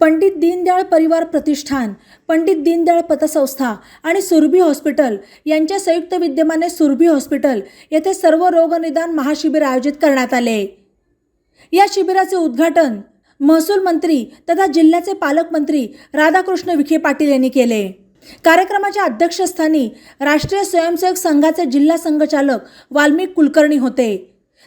पंडित दीनदयाळ परिवार प्रतिष्ठान पंडित दीनदयाळ पतसंस्था आणि सुरभी हॉस्पिटल यांच्या संयुक्त विद्यमाने सुरभी हॉस्पिटल येथे सर्व रोगनिदान महाशिबिर आयोजित करण्यात आले. या शिबिराचे उद्घाटन महसूल मंत्री तथा जिल्ह्याचे पालकमंत्री राधाकृष्ण विखे पाटील यांनी केले. कार्यक्रमाच्या अध्यक्षस्थानी राष्ट्रीय स्वयंसेवक संघाचे जिल्हा संघचालक वाल्मिक कुलकर्णी होते.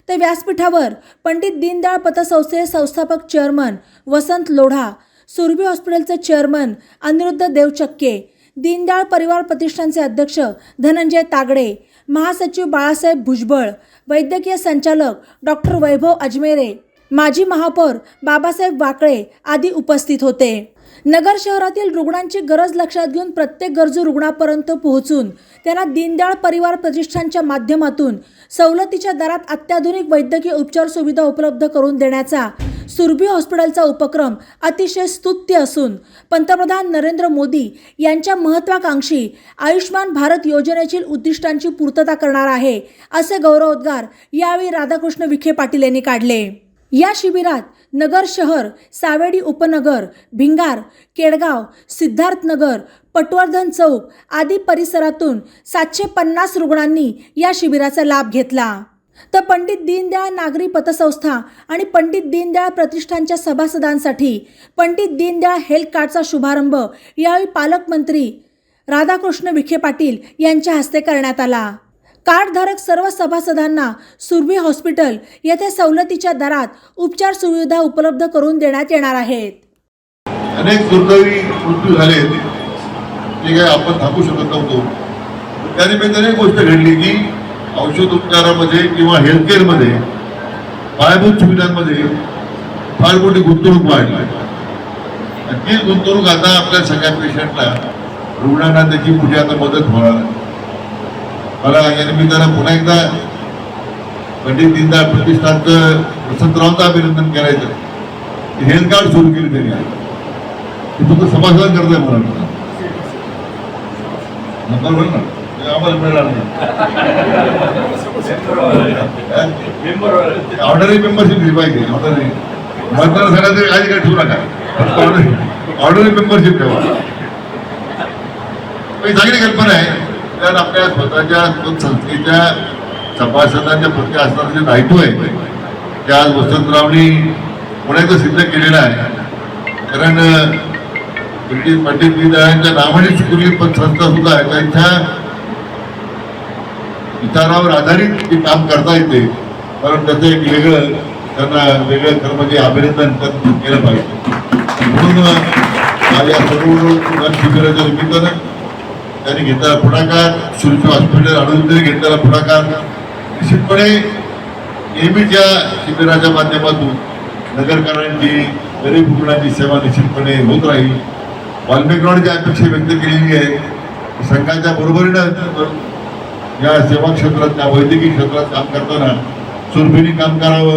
तर व्यासपीठावर पंडित दीनदयाळ पतसंस्थेचे संस्थापक चेअरमन वसंत लोढा सुरभी हॉस्पिटलचे चेअरमन अनिरुद्ध देवचक्के दीनदयाळ परिवार प्रतिष्ठानचे अध्यक्ष धनंजय तागडे महासचिव बाळासाहेब भुजबळ वैद्यकीय संचालक डॉक्टर वैभव अजमेरे माजी महापौर बाबासाहेब वाकळे आदी उपस्थित होते. नगर शहरातील रुग्णांची गरज लक्षात घेऊन प्रत्येक गरजू रुग्णापर्यंत पोहोचून त्यांना दीनदयाळ परिवार प्रतिष्ठानच्या माध्यमातून सवलतीच्या दरात अत्याधुनिक वैद्यकीय उपचार सुविधा उपलब्ध करून देण्याचा सुरभी हॉस्पिटलचा उपक्रम अतिशय स्तुत्य असून पंतप्रधान नरेंद्र मोदी यांच्या महत्वाकांक्षी आयुष्मान भारत योजनेची उद्दिष्टांची पूर्तता करणार आहे असे गौरवोद्गार यावेळी राधाकृष्ण विखे पाटील यांनी काढले. या शिबिरात नगर शहर सावेडी उपनगर भिंगार केडगाव सिद्धार्थनगर पटवर्धन चौक आदी परिसरातून सातशे पन्नास रुग्णांनी या शिबिराचा लाभ घेतला. तर पंडित दीनदयाळ नागरी पतसंस्था आणि पंडित दीनदयाळ प्रतिष्ठानच्या सभासदांसाठी पंडित दीनदयाळ हेल्थ कार्डचा शुभारंभ यावेळी पालकमंत्री राधाकृष्ण विखे पाटील यांच्या हस्ते करण्यात आला. कार्डधारक सर्व सभासदांना सुरभी हॉस्पिटल येथे सवलतीच्या दरात उपचार सुविधा उपलब्ध करून देण्यात येणार आहेत. अनेक दुर्दैवी मृत्यू झाले जे काही आपण थांबू शकत नव्हतो. त्यानिमित्ताने एक गोष्ट घडली की औषध उपचारामध्ये किंवा हेल्थकेअरमध्ये पायाभूत सुविधांमध्ये फार मोठी गुंतवणूक वाढली. आणि ती गुंतवणूक आता आपल्या सगळ्या पेशंटला रुग्णांना त्याची मोठी आता मदत होणार आहे. मला या निमित्तानं पुन्हा एकदा म्हणजे पंडित दीनदयाळ प्रतिष्ठानचं वसंतरावांचं अभिनंदन करायचं. हेल्थ कार्ड सुरू केली त्यांनी ते फक्त समाधान करताय मला नंबर बरं ना? आम्हाला मिळणार नाही. ऑर्डरी मेंबरशिप दिली पाहिजे. ऑर्डरी मतदार सगळ्यात काही काय ठेवू नका. ऑर्डरी मेंबरशिप ठेवा. ही चांगली कल्पना आहे. कारण आपल्या स्वतःच्या संस्थेच्या सभासदांच्या प्रति असणारं जे दायित्व आहे ते आज वसंतरावनी पुण्याचं सिद्ध केलेलं आहे. कारण पंडित पंडित दीनदयाळांच्या नावाने शिकवली पण संस्था सुद्धा त्यांच्या विचारावर आधारित ते काम करता येते. कारण त्याचं एक वेगळं त्यांना वेगळं कर्म म्हणजे अभिनंदन केलं पाहिजे. म्हणून माझ्या सर्व शिबिराच्या निमित्तानं त्यांनी घेतलेला पुढाकार शुल्क हॉस्पिटल आणून घेतलेला पुढाकार. निश्चितपणे नेहमीच या शिबिराच्या माध्यमातून नगरकरांची गरीब रुग्णांची सेवा निश्चितपणे होत राहील. वाल्मिकरावांची अपेक्षा व्यक्त केलेली आहे. संघाच्या बरोबरीनं या सेवा क्षेत्रात त्या वैद्यकीय क्षेत्रात काम करताना सुरभीने काम करावं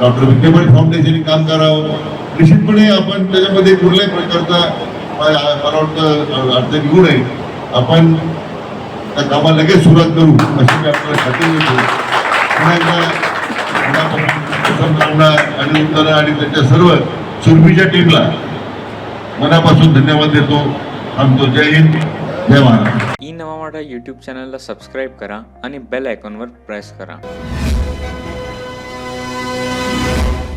डॉक्टर विखेबाई फाउंडेशनने काम करावं. निश्चितपणे आपण त्याच्यामध्ये कुठल्याही प्रकारचा मला वाटतं अडचण घेऊ नये. आपण त्या कामाला लगेच सुरुवात करू अशी मी आपल्याला खात्री देतो. पुन्हा आणि उत्तरा आणि त्यांच्या सर्व सुरभीच्या टीमला मनापासून धन्यवाद देतो. थांबतो. जय हिंद. जय ई नवा मराठा यूट्यूब चॅनलला सबस्क्राईब करा आणि बेल आयकॉनवर प्रेस करा.